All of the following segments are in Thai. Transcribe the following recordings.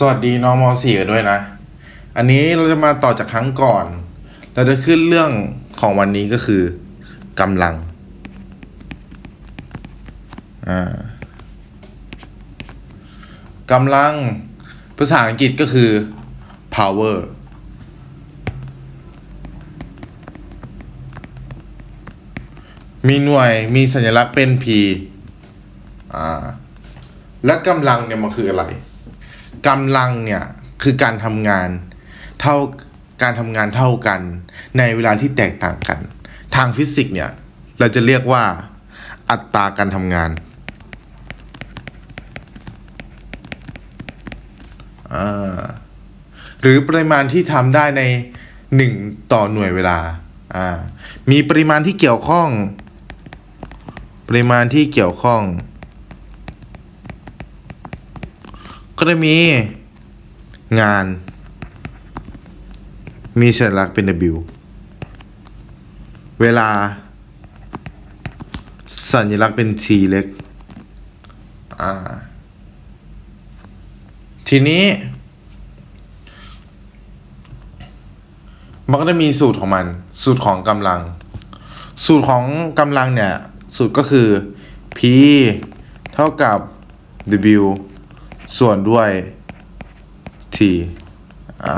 สวัสดีน้องมสี่กันด้วยนะ อันนี้เราจะมาต่อจากครั้งก่อน เราจะขึ้นเรื่องของวันนี้ก็คือกำลัง อ่ากำลังภาษาอังกฤษก็คือ power มีหน่วยมีสัญลักษณ์เป็น P อ่า แล้วกำลังเนี่ยมันคืออะไร กำลังเนี่ยคือการทำงานเท่าการทำงานเท่ากัน ในเวลาที่แตกต่างกัน ทางฟิสิกส์เนี่ยเราจะเรียกว่าอัตราการทำงานหรือปริมาณที่ทำได้ในหนึ่งต่อหน่วยเวลาามีปริมาณที่เกี่ยวข้อง ปริมาณที่เกี่ยวข้อง ก็จะมีงาน มีสัญลักษณ์เป็น W เวลา สัญลักษณ์เป็น T เล็ก อ่า ทีนี้ มันก็จะมีสูตรของมัน สูตรของกำลัง สูตรของกำลังเนี่ย สูตรก็คือ P เท่ากับ W ส่วนด้วย T อ่า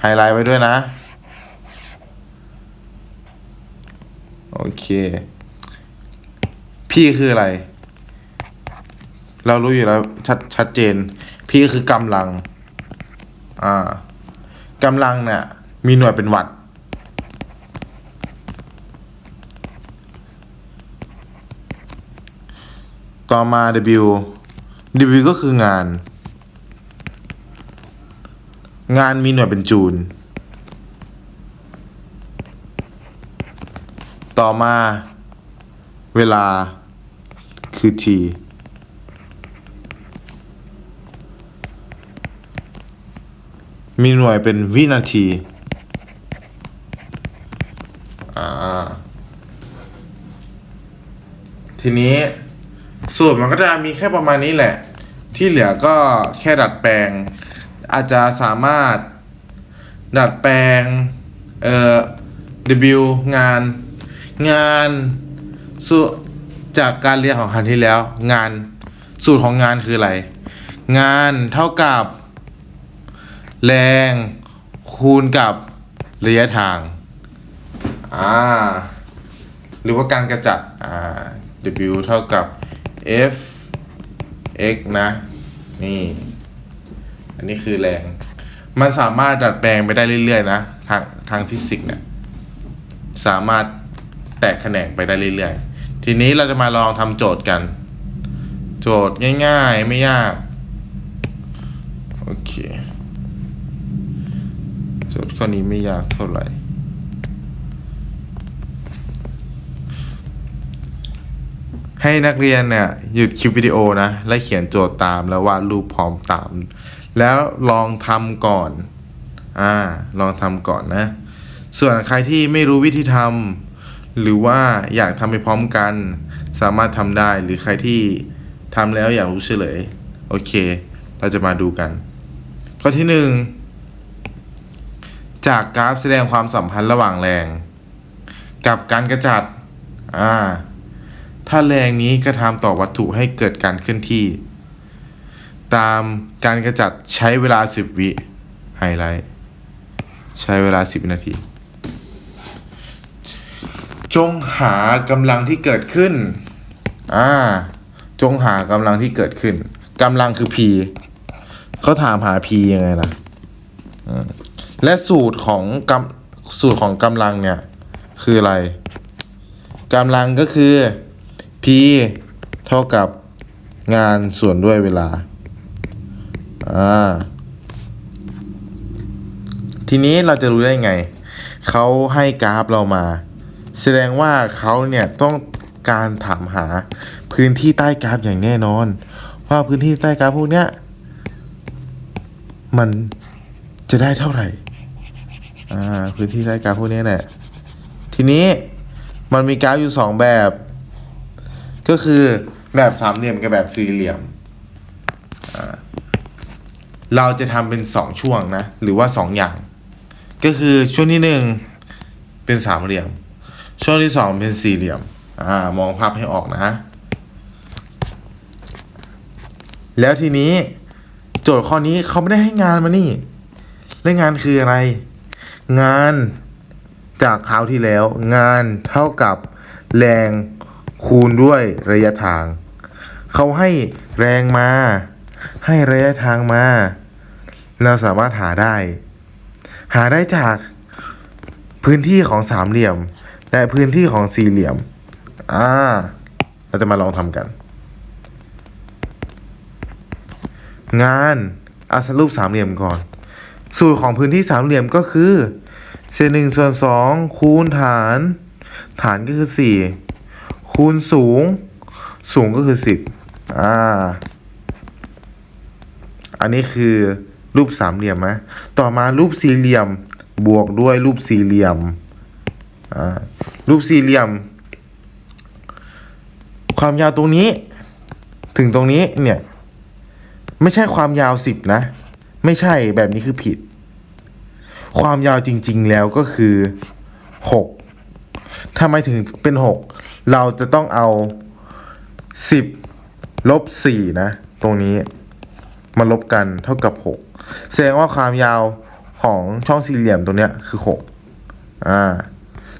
ไฮไลท์ไว้ด้วยนะ โอเค พี่คืออะไร เรารู้อยู่แล้วชัดชัดเจน พี่คือกำลัง อ่ากำลังเนี่ยมีหน่วยเป็นวัตต์ ต่อมา W W ก็คืองาน งานมีหน่วยเป็นจูล ต่อมา เวลา คือ T มีหน่วยเป็นวินาทีอ่าทีนี้ สูตรมันก็จะมีแค่ประมาณนี้แหละ ที่เหลือก็แค่ดัดแปลง อาจจะสามารถดัดแปลง เอ่อ W งาน งานสูตรจากการเรียนของครั้งที่แล้ว งานสูตรของงานคืออะไร งานเท่ากับ แรงคูณกับระยะทาง อ่า หรือว่าการกระจัดอ่า W เท่ากับ F x นะ นี่ อันนี้คือแรง มันสามารถดัดแปลงไปได้เรื่อยๆนะ ทางทางฟิสิกส์เนี่ย สามารถแตกแขนงไปได้เรื่อยๆ ทีนี้เราจะมาลองทำโจทย์กัน โจทย์ง่ายๆ ไม่ยาก โอเค โจทย์ข้อนี้ไม่ยากเท่าไหร่ ให้นักเรียนเนี่ยหยุดคลิปวิดีโอนะ และเขียนโจทย์ตามแล้ววาดรูปพร้อมตาม แล้วลองทำก่อน อ่า ลองทำก่อนนะ ส่วนใครที่ไม่รู้วิธีทำหรือว่าอยากทำไปพร้อมกัน สามารถทำได้หรือใครที่ทำแล้วอยากรู้เฉลย โอเค เราจะมาดูกัน ข้อที่หนึ่งจากกราฟแสดงความสัมพันธ์ระหว่างแรง กับการกระจัด อ่า ถ้าแรงนี้กระทำต่อวัตถุให้เกิดการเคลื่อนที่ ตามการกระจัดใช้เวลา 10 วิไฮไลท์ใช้เวลา 10วินาที จงหากำลังที่เกิดขึ้นอ่าจงหากำลังที่เกิดขึ้นกำลังคือ P เขาถามหา P ยังไงล่ะและสูตรของกำสูตรของกำลังเนี่ย คืออะไรกำลังก็คือ P เท่ากับงานส่วนด้วยเวลา อ่า ทีนี้เราจะรู้ได้ไง เขาให้กราฟเรามา แสดงว่าเขาเนี่ยต้องการถามหาพื้นที่ใต้กราฟอย่างแน่นอน ว่าพื้นที่ใต้กราฟพวกเนี้ย มันจะได้เท่าไหร่ อ่า พื้นที่ใต้กราฟพวกเนี้ยแหละ ทีนี้มันมีกราฟอยู่สองแบบ ก็คือแบบสามเหลี่ยมกับแบบสี่เหลี่ยม เราจะทำเป็นสองช่วงนะ หรือว่าสองอย่าง ก็คือช่วงที่หนึ่งเป็นสามเหลี่ยม ช่วงที่สองเป็นสี่เหลี่ยมอ่ามองภาพให้ออกนะแล้วทีนี้โจทย์ข้อนี้เขาไม่ได้ให้งานมานี่แล้งานคืออะไร งานจากคราวที่แล้ว งานเท่ากับแรง คูณด้วยระยะทาง เขาให้แรงมา ให้ระยะทางมา เราสามารถหาได้ หาได้จากพื้นที่ของสามเหลี่ยม และพื้นที่ของสี่เหลี่ยม อ่า เราจะมาลองทำกัน งานอาสรุปสามเหลี่ยมก่อน สูตรของพื้นที่สามเหลี่ยมก็คือเศษหนึ่งส่วนสองคูณฐาน ฐานก็คือสี่ คูณสูง สูงก็คือสิบอ่า อันนี้คือรูปสามเหลี่ยมนะต่อมารูปสี่เหลี่ยมบวกด้วยรูปสี่เหลี่ยม อ่า รูปสี่เหลี่ยม ความยาวตรงนี้ ถึงตรงนี้เนี่ย ไม่ใช่ความยาวสิบนะ ไม่ใช่แบบนี้คือผิด ความยาวจริง ๆ แล้วก็คือหกทำไมถึงเป็นหก เราจะต้องเอาสิบลบสี่นะ ตรงนี้มาลบกันเท่ากับหกแสดงว่าความยาวของช่องสี่เหลี่ยมตรงเนี้ยคือหกอ่า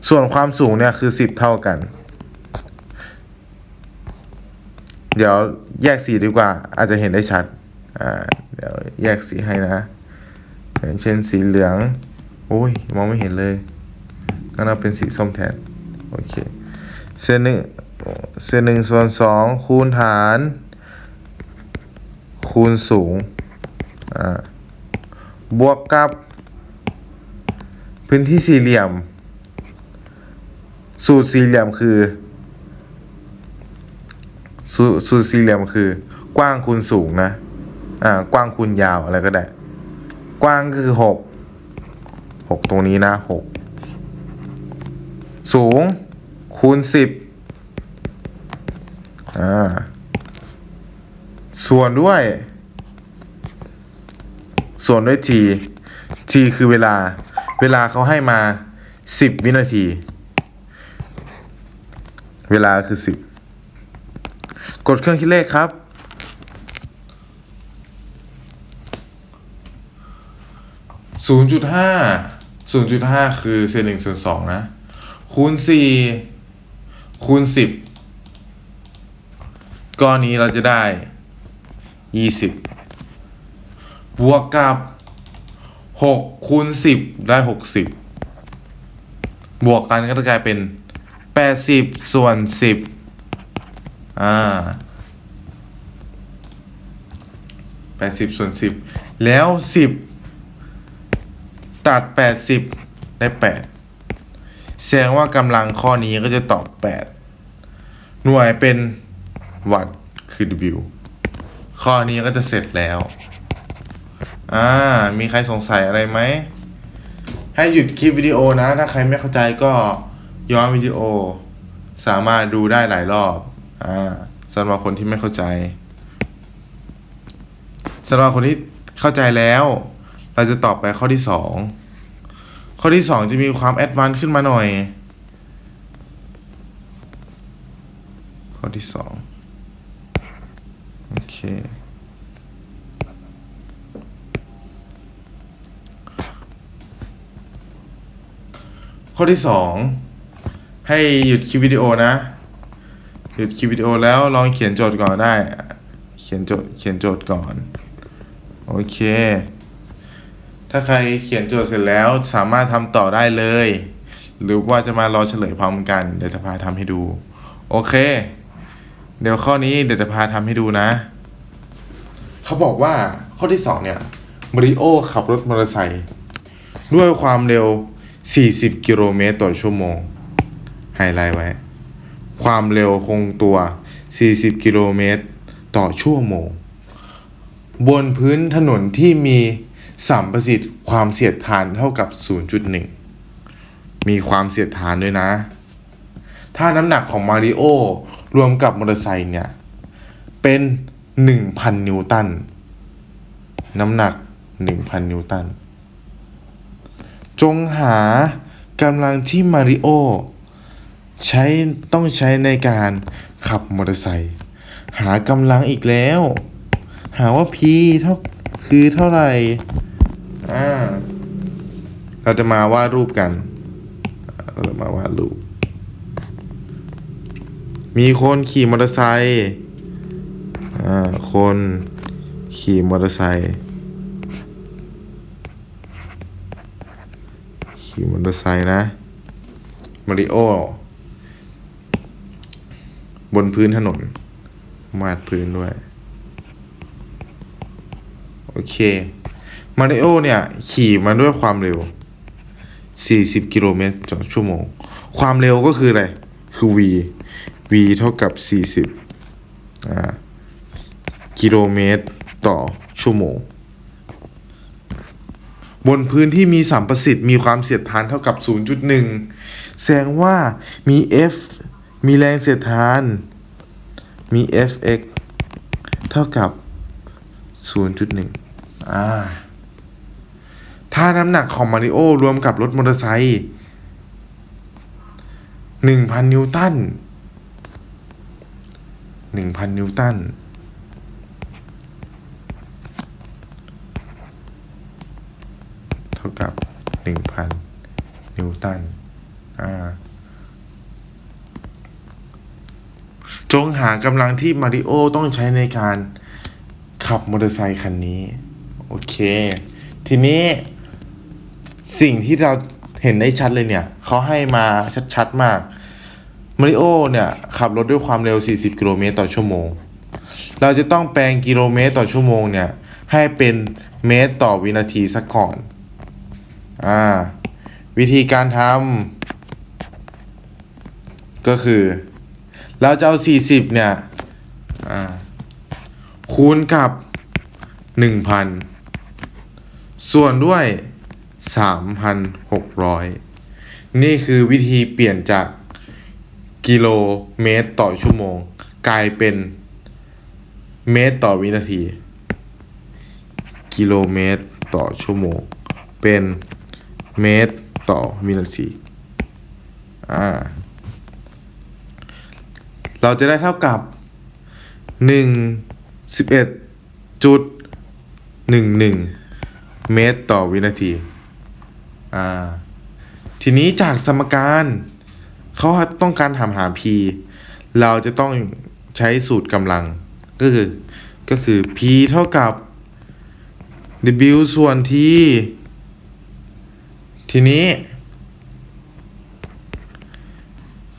ส่วนความสูงเนี่ยคือสิบเท่ากัน เดี๋ยวแยกสีดีกว่า อาจจะเห็นได้ชัด อ่า เดี๋ยวแยกสีให้นะอย่างเช่นสีเหลือง โอ้ย มองไม่เห็นเลยงั้นเอาเป็นสีส้มแทน โอเค เส้นหนึ่งเส้นหนึ่งส่วนสองคูณฐานคูณสูงอ่าบวกกับพื้นที่สี่เหลี่ยม สูตรสี่เหลี่ยมคือสูสูตรสี่เหลี่ยมคือ กว้างคูณสูงนะอ่ากว้างคูณยาวอะไรก็ได้ กว้างก็คือหกหกตรงนี้นะหกสูง คูณสิบอ่าส่วนด้วย ส่วนด้วย t t คือเวลา เวลาเขาให้มาสิบวินาที เวลาคือสิบกดเครื่องคิดเลขครับศูนย์จุดห้าศูนย์จุดห้าคือเศษหนึ่งส่วนสองนะ คูณสี่ คูณสิบก้อนนี้เราจะได้ยี่สิบบวกกับหกคูณสิบได้หกสิบบวกกันก็จะกลายเป็นแปดสิบส่วนสิบอ่าแปดสิบส่วนสิบแล้วสิบตัดแปดสิบได้แปด แสดงว่ากำลังข้อนี้ก็จะตอบแปดหน่วยเป็นวัตต์คือ W ข้อนี้ก็จะเสร็จแล้ว อ่า มีใครสงสัยอะไรไหม ให้หยุดคลิปวิดีโอนะ ถ้าใครไม่เข้าใจก็ย้อนวิดีโอ สามารถดูได้หลายรอบ อ่าสำหรับคนที่ไม่เข้าใจสำหรับคนที่เข้าใจแล้ว เราจะตอบไปข้อที่สอง ข้อที่สองจะมีความแอดวานซ์ขึ้นมาหน่อย ข้อที่สองโอเค ข้อที่สองให้หยุดคลิปวิดีโอนะ หยุดคลิปวิดีโอแล้วลองเขียนโจทย์ก่อนได้ เขียนโจทย์เขียนโจทย์ก่อน โอเค ถ้าใครเขียนโจทย์เสร็จแล้วสามารถทำต่อได้เลย หรือว่าจะมารอเฉลยพร้อมกัน เดี๋ยวจะพาทำให้ดู โอเค เดี๋ยวข้อนี้เดี๋ยวจะพาทำให้ดูนะ เขาบอกว่าข้อที่สองเนี่ยมาริโอขับรถมอเตอร์ไซค์ด้วยความเร็ว 40 กิโลเมตรต่อชั่วโมง ไฮไลท์ไว้ ความเร็วคงตัว 40 กิโลเมตรต่อชั่วโมง บนพื้นถนนที่มี สัมประสิทธิ์ความเสียดทานเท่ากับ 0.1 มีความเสียดทานด้วยนะ ถ้าน้ำหนักของมาริโอรวมกับมอเตอร์ไซค์เนี่ย เป็น 1,000 นิวตัน น้ำหนัก 1,000 นิวตัน จงหากำลังที่มาริโอใช้ต้องใช้ในการขับมอเตอร์ไซค์หากำลังอีกแล้ว หาว่า P เท่าคือเท่าไหร่ อ่าเราจะมาวาดรูปกัน เราจะมาวาดรูป มีคนขี่มอเตอร์ไซค์อ่าคนขี่มอเตอร์ไซค์ขี่มอเตอร์ไซค์นะมาริโอ บนพื้นถนน มาดพื้นด้วย โอเค มาริโอเนี่ย ขี่มาด้วยความเร็ว 40 กิโลเมตรต่อชั่วโมง ความเร็วก็คืออะไร คือ v v เท่ากับ 40อ่ากิโลเมตรต่อชั่วโมง บนพื้นที่มีสัมประสิทธิ์มีความเสียดทานเท่ากับ 0.1 แสดงว่ามี F มีแรงเสียดทาน มี Fx เท่ากับ 0.1 อ่า ถ้าน้ำหนักของมาริโอรวมกับรถมอเตอร์ไซค์1,000นิวตัน1,000นิวตันเท่ากับ1,000นิวตันอ่าจงหากำลังที่มาริโอต้องใช้ในการขับมอเตอร์ไซค์คันนี้ โอเค ทีนี้ สิ่งที่เราเห็นได้ชัดเลยเนี่ย เขาให้มาชัดๆมากมาริโอเนี่ย ขับรถด้วยความเร็ว 40 กิโลเมตรต่อชั่วโมง เราจะต้องแปลงกิโลเมตรต่อชั่วโมงเนี่ย ให้เป็นเมตรต่อวินาทีสักก่อน อ่า วิธีการทำก็คือ เราจะเอา 40 เนี่ย อ่า คูณกับ 1,000 ส่วนด้วย 3,600 นี่คือวิธีเปลี่ยนจากกิโลเมตรต่อชั่วโมง กลายเป็นเมตรต่อวินาที กิโลเมตรต่อชั่วโมง เป็นเมตรต่อวินาทีอ่าเราจะได้เท่ากับหนึ่งสิบเอ็ดจุดหนึ่งหนึ่งเมตรต่อวินาที อ่า ทีนี้จากสมการเขาต้องการถามหา p เราจะต้องใช้สูตรกำลัง ก็คือ ก็คือ p เท่ากับ w ส่วน t ทีนี้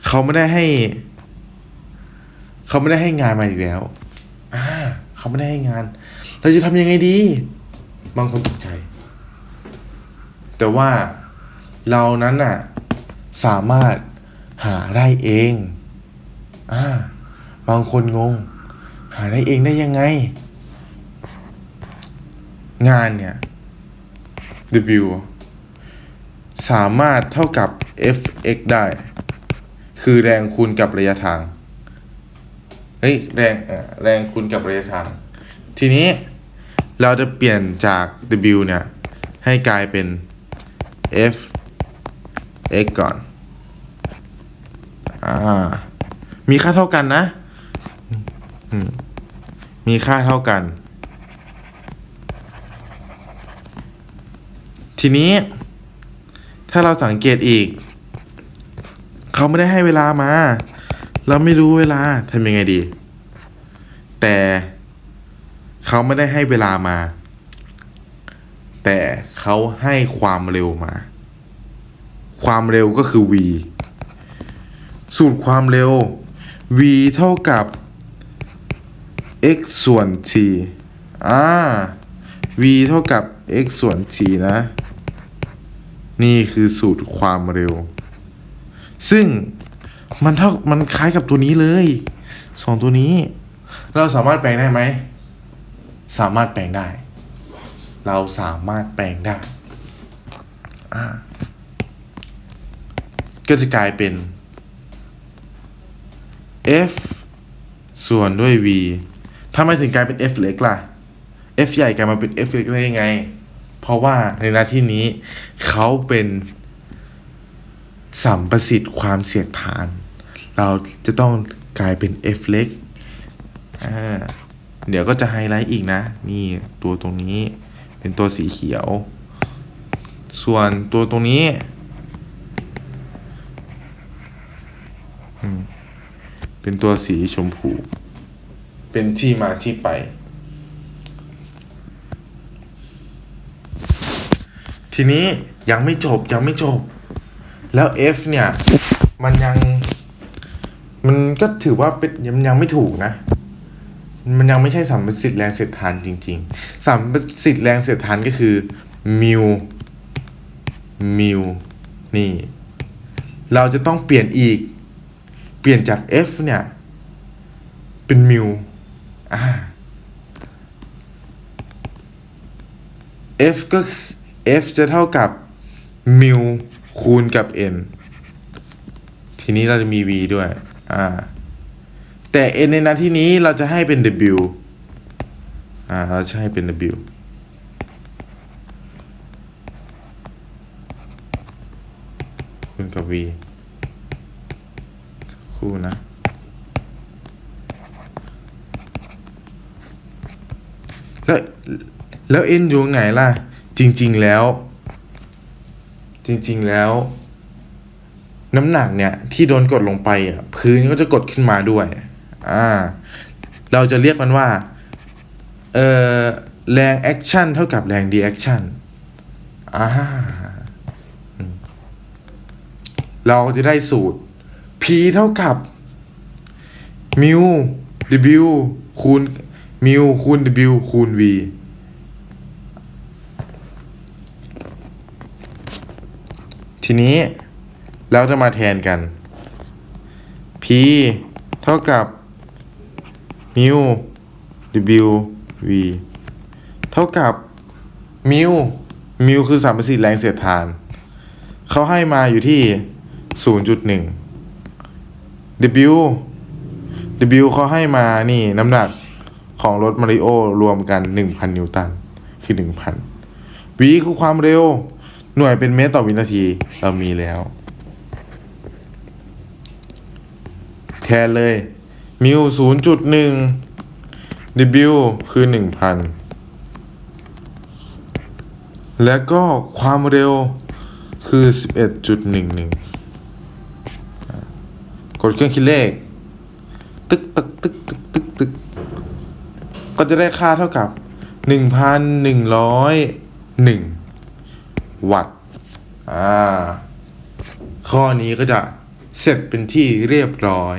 เขาไม่ได้ให้ เขาไม่ได้ให้งานมาอีกแล้วอ่าเขาไม่ได้ให้งาน เราจะทำยังไงดี บางคนตกใจ แต่ว่าเรานั้นน่ะสามารถหาได้เองอ่าบางคนงง หาได้เองได้ยังไง งานเนี่ย W สามารถเท่ากับ Fx ได้ คือแรงคูณกับระยะทาง เฮ้ย แรงอ่อแรงคูณกับระยะทาง ทีนี้เราจะเปลี่ยนจาก W เนี่ย ให้กลายเป็น F x ก่อนอ่ามีค่าเท่ากันนะมีค่าเท่ากัน ทีนี้ ถ้าเราสังเกตอีก เขาไม่ได้ให้เวลามา เราไม่รู้เวลาทำยังไงดี แต่เขาไม่ได้ให้เวลามา แต่เขาให้ความเร็วมา ความเร็วก็คือ v สูตรความเร็ว v เท่ากับ x ส่วน t อ่า v เท่ากับ x ส่วน t นะ นี่คือสูตรความเร็ว ซึ่งมันเท่ามันคล้ายกับตัวนี้เลยสองตัวนี้ เราสามารถแปลงได้ไหม สามารถแปลงได้ เราสามารถแปลงได้ก็จะกลายเป็น f ส่วนด้วย v ทำไมถึงกลายเป็น f เล็กล่ะ F ใหญ่กลายมาเป็น F เล็กได้ยังไง เพราะว่าในหน้าที่นี้เขาเป็นสัมประสิทธิ์ความเสียดทาน เราจะต้องกลายเป็น F เล็ก เดี๋ยวก็จะไฮไลท์อีกนะ นี่ตัวตรงนี้ เป็นตัวสีเขียว ส่วนตัวตรงนี้เป็นตัวสีชมพู เป็นที่มาที่ไป ทีนี้ยังไม่จบยังไม่จบ แล้ว F เนี่ย มันยัง มันก็ถือว่าเป็นยังยังไม่ถูกนะ มันยังไม่ใช่สัมประสิทธิ์แรงเสียดทานจริง ๆ สัมประสิทธิ์แรงเสียดทานก็คือมิวมิวนี่ เราจะต้องเปลี่ยนอีก เปลี่ยนจาก F เนี่ย เป็นมิวอ่า F ก็ F จะเท่ากับมิวคูณกับ n ทีนี้เราจะมี v ด้วย อ่า แต่ n ในนาที่นี้เราจะให้เป็น w อ่าเราจะให้เป็น w คูณกับ v คู่นะ แล้วแล้ว n อยู่ตรงไหนล่ะ จริง ๆ แล้ว จริง ๆ แล้วน้ำหนักเนี่ยที่โดนกดลงไปอะพื้นก็จะกดขึ้นมาด้วย อ่า เราจะเรียกมันว่า เอ่อ แรงแอคชั่นเท่ากับแรงดีแอคชั่นอ่าเราจะได้สูตร P เท่ากับมิว W คูณมิวคูณ W คูณ V ทีนี้เราจะมาแทนกัน P เท่ากับ มิว W V เท่ากับมิวมิวคือสามประสิทธิ์แรงเสียดทาน เขาให้มาอยู่ที่ 0.1 W W เขาให้มานี่น้ำหนักของรถมาริโอรวมกัน 1,000 นิวตัน คือ 1,000 V คือความเร็ว หน่วยเป็นเมตรต่อวินาที เรามีแล้ว แทนเลย มิวศูนย์จุดหนึ่งดิบิวคือหนึ่งพันและก็ความเร็วคือสิบเอ็ดจุดหนึ่งหนึ่งกดเครื่องคิดเลข ตึกตึกตึกตึกตึกตึกก็จะได้ค่าเท่ากับหนึ่งพันหนึ่งร้อยหนึ่งวัตต์อ่าข้อนี้ก็จะเสร็จเป็นที่เรียบร้อย